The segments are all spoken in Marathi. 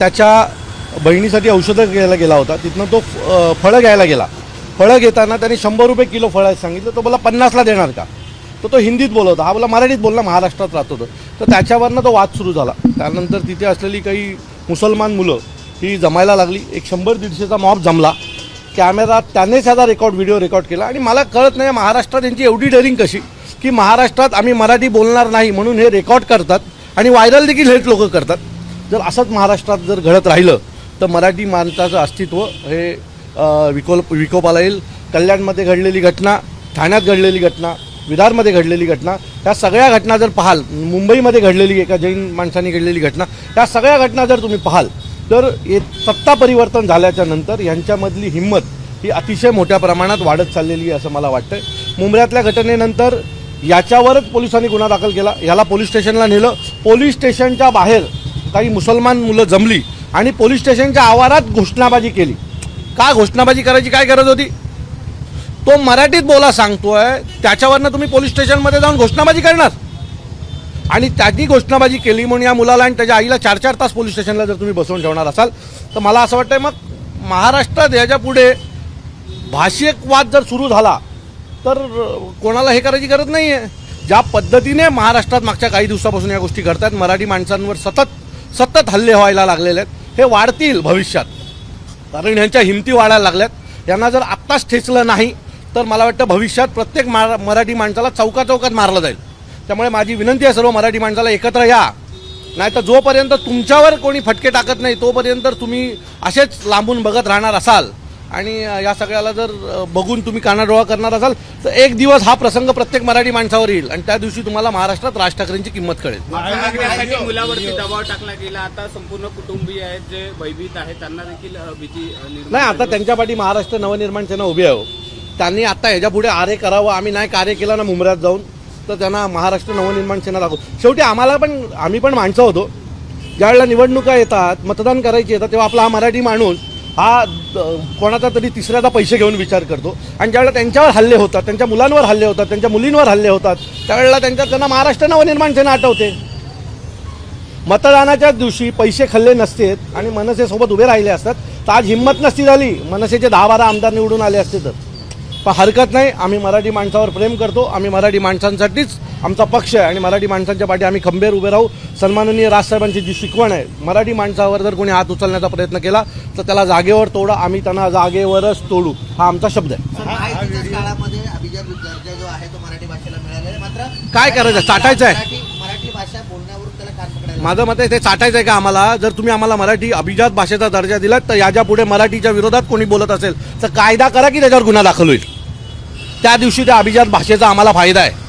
त्याच्या बहिणीसाठी औषधं घ्यायला गेला होता. तिथनं तो फळं घ्यायला गेला. फळं घेताना त्याने शंभर रुपये किलो फळं सांगितलं. तो मला पन्नासला देणार का? तर तो हिंदीत बोलत होता. हा बोला मराठीत बोलला महाराष्ट्रात राहत होतं तर त्याच्यावरनं तो वाद सुरू झाला. त्यानंतर तिथे असलेली काही मुसलमान मुलं ही जमायला लागली. एक शंभर दीडशेचा मॉब जमला. कॅमेरा त्यानेच ह्याचा रेकॉर्ड व्हिडिओ रेकॉर्ड केला. आणि मला कळत नाही महाराष्ट्रात यांची एवढी डरिंग कशी? की महाराष्ट्रात आम्ही मराठी बोलणार नाही म्हणून हे रेकॉर्ड करतात आणि व्हायरल देखील हेच लोक करतात. जर असंच महाराष्ट्रात जर घडत राहिलं तर मराठी माणसाचं अस्तित्व हे विकोल विकोपाला येईल कल्याणमध्ये घडलेली घटना ठाण्यात घडलेली घटना विदारमध्ये घडलेली घटना या सगळ्या घटना जर पाहाल मुंबईमध्ये घडलेली एका जैन माणसाने घडलेली घटना या सगळ्या घटना जर तुम्ही पाहाल तर हे सत्ता परिवर्तन झाल्याच्यानंतर यांच्यामधली हिंमत ही अतिशय मोठ्या प्रमाणात वाढत चाललेली आहे असं मला वाटतं मुंबऱ्यातल्या घटनेनंतर याच्यावरच पोलिसांनी गुन्हा दाखल केला याला पोलीस स्टेशनला नेलं. पोलीस स्टेशनच्या बाहेर काही मुसलमान मुलं जमली आणि पोलीस स्टेशनच्या आवारात घोषणाबाजी केली. का घोषणाबाजी करायची काय गरज होती? तो मराठीत बोला सांगतोय त्याच्यावरनं तुम्ही पोलीस स्टेशनमध्ये जाऊन घोषणाबाजी करणार. आणि त्याची घोषणाबाजी केली म्हणून या मुलाला आणि त्याच्या आईला चार चार तास पोलीस स्टेशनला जर तुम्ही बसवून ठेवणार असाल तर मला असं वाटतंय मग महाराष्ट्रात याच्यापुढे भाषिक वाद जर सुरू झाला तर कोणाला हे करायची गरज नाही आहे ज्या पद्धतीने महाराष्ट्रात मागच्या काही दिवसापासून या गोष्टी घडतात मराठी माणसांवर सतत सतत हल्ले व्हायला लागलेले आहेत. हे वाढतील भविष्यात. कारण ह्यांच्या हिमती वाढायला लागल्यात. यांना जर आत्ताच ठेचलं नाही तर मला वाटतं भविष्यात प्रत्येक मा मराठी माणसाला चौका चौकात मारलं जाईल. त्यामुळे माझी विनंती आहे सर्व मराठी माणसाला एकत्र या. नाही तर जोपर्यंत तुमच्यावर कोणी फटके टाकत नाही तोपर्यंत तुम्ही असेच लांबून बघत राहणार असाल. आणि या सगळ्याला जर बघून तुम्ही कानाडोळा करणार असाल तर एक दिवस हा प्रसंग प्रत्येक मराठी माणसावर येईल. आणि त्या दिवशी तुम्हाला महाराष्ट्रात राज ठाकरेंची किंमत कळेल. मुलावरती दबाव टाकला गेला. आता संपूर्ण कुटुंबीय आहेत जे भयभीत आहेत त्यांना देखील भीती नाही आता. त्यांच्या पाठी महाराष्ट्र नवनिर्माण सेना उभी आहे हो. त्यांनी आता ह्याच्या पुढे आरे करावं आम्ही नाही कार्य केलं ना मुंबऱ्यात जाऊन तर त्यांना महाराष्ट्र नवनिर्माण सेना दाखवू शेवटी आम्हाला पण आम्ही पण माणसं होतो. ज्यावेळेला निवडणुका येतात मतदान करायची येतात तेव्हा आपला हा मराठी माणूस हा कोणाचा तरी तिसऱ्याचा पैसे घेऊन विचार करतो. आणि ज्यावेळेला त्यांच्यावर हल्ले होतात त्यांच्या मुलांवर हल्ले होतात त्यांच्या मुलींवर हल्ले होतात त्यावेळेला त्यांच्या त्यांना महाराष्ट्र नवनिर्माण सेना आठवते. मतदानाच्या दिवशी पैसे खाल्ले नसतेत आणि मनसेसोबत उभे राहिले असतात तर आज हिंमत नसती झाली. मनसेचे दहा बारा आमदार निवडून आले असते तर. पण हरकत नाही आम्ही मराठी माणसावर प्रेम करतो आम्ही मराठी माणसांसाठीच आमचा पक्ष आहे आणि मराठी माणसांच्या पाठी आम्ही खंबीर उभे राहू. सन्माननीय राजसाहेबांची जी शिकवण आहे मराठी माणसावर जर कोणी हात उचलण्याचा प्रयत्न केला तर त्याला जागेवर तोडा आम्ही त्यांना जागेवरच तोडू हा आमचा शब्द आहे. काय करायचं? चाटायचं आहे? माझं मत आहे ते चाटायचं आहे का आम्हाला? जर तुम्ही आम्हाला मराठी अभिजात भाषेचा दर्जा दिलात तर याच्यापुढे मराठीच्या विरोधात कोणी बोलत असेल तर कायदा करा की त्याच्यावर गुन्हा दाखल होईल. त्या दिवशी त्या अभिजात भाषेचा आम्हाला फायदा आहे.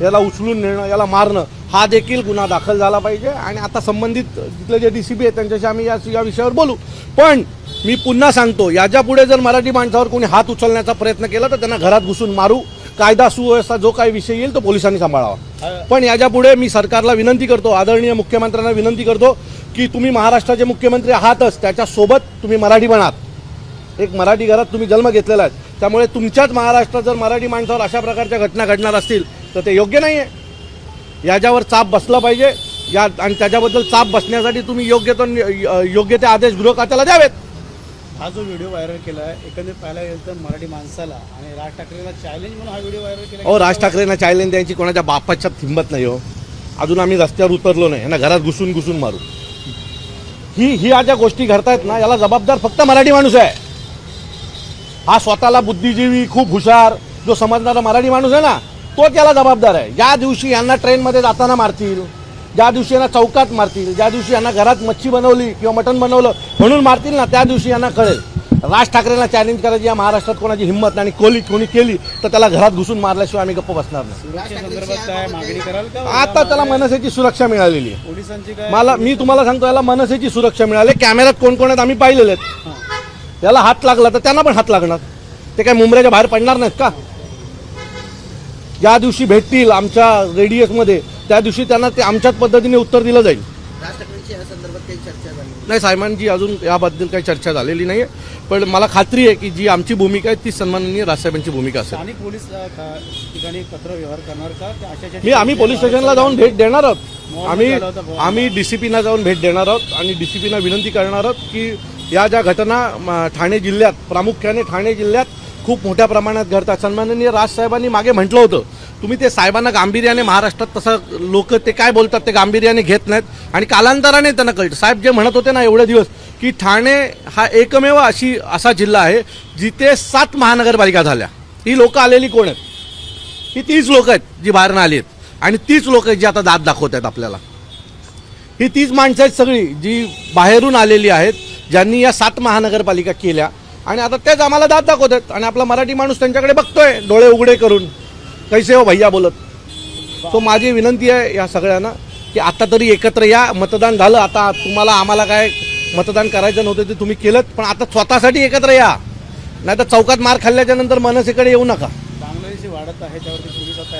याला उचलून नेणं याला मारणं हा देखील गुन्हा दाखल झाला पाहिजे. आणि आता संबंधित तिथले जे डी सी बी आहेत त्यांच्याशी आम्ही या या विषयावर बोलू. पण मी पुन्हा सांगतो याच्यापुढे जर मराठी माणसावर कोणी हात उचलण्याचा प्रयत्न केला तर त्यांना घरात घुसून मारू. कायदा सुव्यवस्था जो काही विषय येईल तो पोलिसांनी सांभाळावा. पण याच्यापुढे मी सरकारला विनंती करतो आदरणीय मुख्यमंत्र्यांना विनंती करतो की तुम्ही महाराष्ट्राचे मुख्यमंत्री आहातच त्याच्यासोबत तुम्ही मराठी बनात. एक मराठी घरात तुम्ही जन्म घेतलेला आहे. त्यामुळे तुमच्याच महाराष्ट्रात जर मराठी माणसावर अशा प्रकारच्या घटना घडणार असतील तर ते योग्य नाही आहे याच्यावर चाप बसला पाहिजे. या आणि त्याच्याबद्दल चाप बसण्यासाठी तुम्ही योग्य तो योग्य ते आदेश गृह खात्याला द्यावेत. हा जो व्हिडिओ व्हायरल केला आहे एकंदरीत पाहायला गेलं तर मराठी माणसाला आणि राज ठाकरेला चॅलेंज म्हणून हा व्हिडिओ व्हायरल केला अहो राज ठाकरेंना चॅलेंज द्यायची कोणाच्या बापाच्या हिंमत नाही हो. अजून आम्ही रस्त्यावर उतरलो नाही. यांना घरात घुसून घुसून मारू. ही ही या ज्या गोष्टी घडतायत ना याला जबाबदार फक्त मराठी माणूस आहे. हा स्वतःला बुद्धिजीवी खूप हुशार जो समजणारा मराठी माणूस आहे ना तोच याला जबाबदार आहे. ज्या दिवशी यांना ट्रेनमध्ये जाताना मारतील ज्या दिवशी यांना चौकात मारतील ज्या दिवशी यांना घरात मच्छी बनवली किंवा मटण बनवलं म्हणून मारतील ना त्या दिवशी यांना कळेल. राज ठाकरेंना चॅलेंज करायची या महाराष्ट्रात कोणाची हिंमत नाही आणि कोली कोणी केली तर त्याला घरात घुसून मारल्याशिवाय आम्ही गप्प बसणार नाही. आता त्याला मनसेची सुरक्षा मिळालेली आहे. मला मी तुम्हाला सांगतो याला मनसेची सुरक्षा मिळाली. कॅमेऱ्यात कोण कोण आहेत आम्ही पाहिलेले आहेत. त्याला हात लागला तर त्यांना पण हात लागणार. ते काय मुंबईच्या बाहेर पडणार नाहीत का? ज्या दिवशी भेटतील आमच्या रेडियसमध्ये त्या दिवशी त्यांना ते आमच्याच पद्धतीने उत्तर दिलं जाईल. राज ठाकरेंची या संदर्भात काही चर्चा झाली नाही. साहेबांची अजून याबद्दल काही चर्चा झालेली नाही पण मला खात्री आहे की जी आमची भूमिका आहे ती सन्माननीय राजसाहेबांची भूमिका असेल. स्थानिक पोलीस ठिकाणी पत्र व्यवहार करणार मी आम्ही पोलीस स्टेशनला जाऊन भेट देणार आहोत. आम्ही. आम्ही डीसीपीना जाऊन भेट देणार आहोत आणि डीसीपीना विनंती करणार आहोत की या ज्या घटना ठाणे जिल्ह्यात प्रामुख्याने ठाणे जिल्ह्यात खूप मोठ्या प्रमाणात घडतात सन्माननीय राजसाहेबांनी मागे म्हटलं होतं तुम्ही ते साहेबांना गांभीर्याने महाराष्ट्रात तसं लोक ते काय बोलतात ते गांभीर्याने घेत नाहीत आणि कालांतराने त्यांना कळतं. साहेब जे म्हणत होते ना एवढे दिवस की ठाणे हा एकमेव अशी असा जिल्हा आहे जिथे सात महानगरपालिका झाल्या. ही लोकं आलेली कोण आहेत? ही तीच लोक आहेत जी बाहेरनं आली आहेत. आणि तीच लोक आहेत जी आता दात दाखवत आहेत आपल्याला. ही तीच माणसं आहेत सगळी जी बाहेरून आलेली आहेत ज्यांनी या सात महानगरपालिका केल्या. आणि आता तेच आम्हाला दात दाखवत आहेत आणि आपला मराठी माणूस त्यांच्याकडे बघतोय डोळे उघडे करून. कैसे हो भैया बोलत. सो माझी विनंती आहे या सगळ्यांना की आता तरी एकत्र या मतदान झालं. आता तुम्हाला आम्हाला काय मतदान करायचं नव्हतं ते तुम्ही केलं पण आता स्वतःसाठी एकत्र या. नाही तर चौकात मार खाल्ल्याच्या नंतर मनसेकडे येऊ नका. बांगलादेशी वाढत आहे त्यावरती पोलीस आता